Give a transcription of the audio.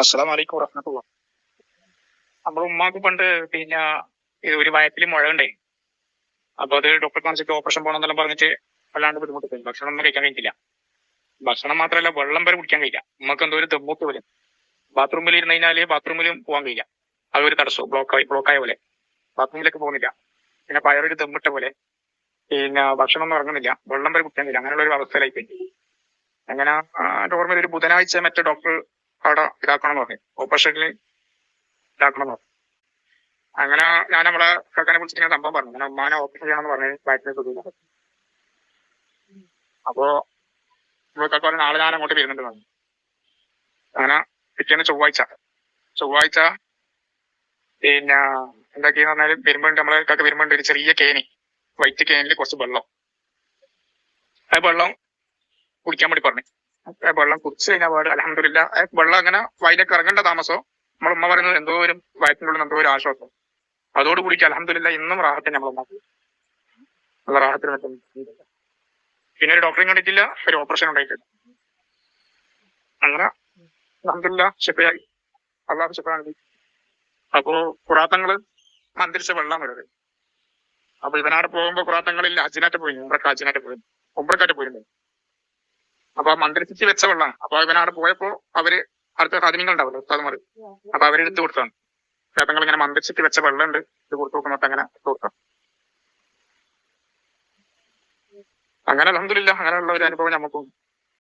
അസ്സലാം വലൈക്കും വറഹമത്തുള്ള. നമ്മുടെ ഉമ്മാക്ക് പണ്ട് പിന്നെ ഒരു വയറ്റിൽ മുഴ ഉണ്ടേ അപ്പൊ അത് ഡോക്ടറെ കാണിച്ചിട്ട് ഓപ്പറേഷൻ പോകണമെന്നെല്ലാം പറഞ്ഞിട്ട് വല്ലാണ്ട് ബുദ്ധിമുട്ട് ഭക്ഷണം ഒന്നും കഴിക്കാൻ കഴിഞ്ഞില്ല ഭക്ഷണം മാത്രമല്ല വെള്ളം വരെ കുടിക്കാൻ കഴിയില്ല. ഉമ്മക്ക് എന്തോ ഒരു ദമ്മൂത്ത് വരും ബാത്റൂമിൽ ഇരുന്ന് കഴിഞ്ഞാൽ ബാത്റൂമിലും പോകാൻ കഴിയില്ല. അത് ഒരു ആയി ബ്ലോക്ക് ആയ പോലെ. ബാത്റൂമിലേക്ക് പോകുന്നില്ല. പിന്നെ പയറൊരു ദമ്മിട്ട പോലെ. പിന്നെ ഭക്ഷണം ഒന്നും ഇറങ്ങുന്നില്ല. വെള്ളം വരെ കുടിക്കാൻ കഴിയില്ല. അങ്ങനെയുള്ള ഒരു അവസ്ഥയിലായി പോയി അങ്ങനെ ഓർമ്മയിൽ ഒരു ബുധനാഴ്ച മറ്റേ ഡോക്ടർ അവിടെ ഇതാക്കണം എന്ന് പറഞ്ഞു. ഓപ്പറേഷനിൽ ഇതാക്കണം എന്ന് പറഞ്ഞു. അങ്ങനെ ഞാൻ നമ്മളെ കാക്കാനെ വിളിച്ചിട്ട് ഞാൻ സംഭവം പറഞ്ഞു. അങ്ങനെ ഉമ്മാനെ ഓപ്പറേഷൻ ചെയ്യണമെന്ന് പറഞ്ഞു വയറ്റിനെ സുഖമില്ല അപ്പോ പറഞ്ഞു നാളെ ഞാൻ അങ്ങോട്ട് വരുന്നുണ്ട് പറഞ്ഞു. അങ്ങനെ പിറ്റേന്ന് ചൊവ്വാഴ്ച ചൊവ്വാഴ്ച പിന്നെ എന്താക്കിയെന്ന് പറഞ്ഞാൽ വരുമ്പോണ്ട് നമ്മളെ കാക്ക വരുമ്പോണ്ട് ഒരു ചെറിയ കേനി വൈറ്റ് കേനിൽ കുറച്ച് വെള്ളം. ആ വെള്ളം കുടിക്കാൻ വേണ്ടി പറഞ്ഞു. വെള്ളം കുടിച്ചു കഴിഞ്ഞാൽ പാട്. അലഹമില്ല വെള്ളം അങ്ങനെ വയലേക്ക് ഇറങ്ങേണ്ട താമസം. നമ്മളെ ഉമ്മ പറയുന്നത് എന്തോ ഒരു വയറ്റിനുള്ളിൽ എന്തോ ഒരു ആശ്വാസം. അതോട് കൂടി അലഹമില്ല ഇന്നും റാഹത്തിന് നമ്മൾ ഉമ്മ നല്ല റാഹത്തിന് പിന്നെ ഒരു ഡോക്ടറെ കണ്ടിട്ടില്ല ഒരു ഓപ്പറേഷൻ ഉണ്ടായിട്ടില്ല. അങ്ങനെ അലഹമില്ല ഷിപ്പയായി അള്ളാഹു ഷിപ്പാണ് അപ്പോ പുറാത്തങ്ങൾ മന്ത്രിച്ച വെള്ളം വരുന്നത് അപ്പൊ ഇവനാട് പോകുമ്പോ പുറാത്തങ്ങളിൽ അജിനായിട്ട് പോയി ഉമ്രക്ക് പോയി ഉമ്രക്കായിട്ട് പോയിരുന്നു അപ്പൊ മന്ത്രിച്ചിട്ട് വെച്ച വെള്ളമാണ് അപ്പൊ ഇവനവിടെ പോയപ്പോ അവർ അടുത്ത ഹാദിമികൾ ഉണ്ടാവല്ലോ ഉസ്താദ്മാർ അപ്പൊ അവരെടുത്ത് കൊടുത്താണ് ചേട്ടങ്ങൾ ഇങ്ങനെ മന്ത്രിച്ചിട്ട് വെച്ച വെള്ളമുണ്ട് ഇത് കൊടുത്തു നോക്കുന്നത് അങ്ങനെ കൊടുക്കാം അങ്ങനെ അലഹമില്ല അങ്ങനെയുള്ള ഒരു അനുഭവം നമുക്കും